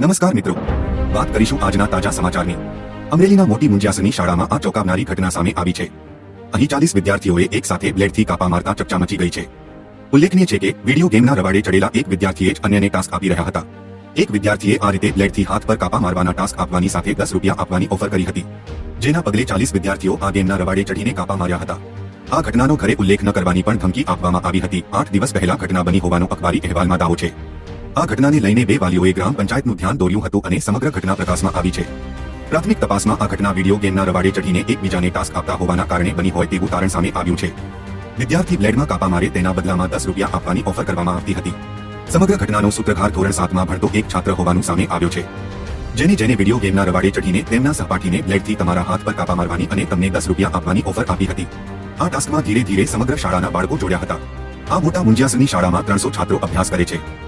નમસ્કાર મિત્રો. વાત કરીશું આજના તાજા સમાચારની. અમરેલીના મોટી મુંજિયાસની શાળામાં આ ચોંકાવનારી ઘટના સામે આવી છે. અહીં ચાલીસ વિદ્યાર્થીઓએ એક સાથે બ્લેડથી કાપા મારતા ચકચા મચી ગઈ છે. ઉલ્લેખનીય છે કે વીડિયો ગેમના રવાડે ચડેલા એક વિદ્યાર્થીએ જ અન્યને ટાસ્ક આપી રહ્યા હતા. એક વિદ્યાર્થીએ આ રીતે બ્લેડથી હાથ પર કાપા મારવાના ટાસ્ક આપવાની સાથે દસ રૂપિયા આપવાની ઓફર કરી હતી. જેના પગલે ચાલીસ વિદ્યાર્થીઓ આ ગેમના રવાડે ચઢીને કાપા માર્યા હતા. આ ઘટનાનો ઘરે ઉલ્લેખ ન કરવાની પણ ધમકી આપવામાં આવી હતી. આઠ દિવસ પહેલા ઘટના બની હોવાનો અખબારી અહેવાલમાં દાવો છે. આ ઘટનાને લઈને બે વાલીઓએ ગ્રામ પંચાયતનું ધ્યાન દોર્યું હતું અને સમગ્ર ઘટના પ્રકાશમાં આવી છે. પ્રાથમિક તપાસમાં આ ઘટના વીડિયો ગેમના રવાડે ચઢીને એકબીજાને ટાસ્ક આપતા હોવાના કારણે બની હોય તેવું તારણ સામે આવ્યું છે. વિદ્યાર્થી બ્લેડમાં કાપા મારે તેના બદલામાં દસ રૂપિયા આપવાની ઓફર કરવામાં આવતી હતી. સમગ્ર ઘટનાનો સૂત્રધાર ધોરણ સાતમાં ભણતો એક છાત્ર હોવાનું સામે આવ્યો છે. જેને જેને વીડિયો ગેમના રવાડે ચઢીને તેમના સહપાઠીને બ્લેડથી તમારા હાથ પર કાપા મારવાની અને તમને દસ રૂપિયા આપવાની ઓફર આપી હતી. આ ટાસ્કમાં ધીરે ધીરે સમગ્ર શાળાના બાળકો જોડ્યા હતા. આ મોટા મુંજિયાસની શાળામાં ત્રણસો છાત્રો અભ્યાસ કરે છે.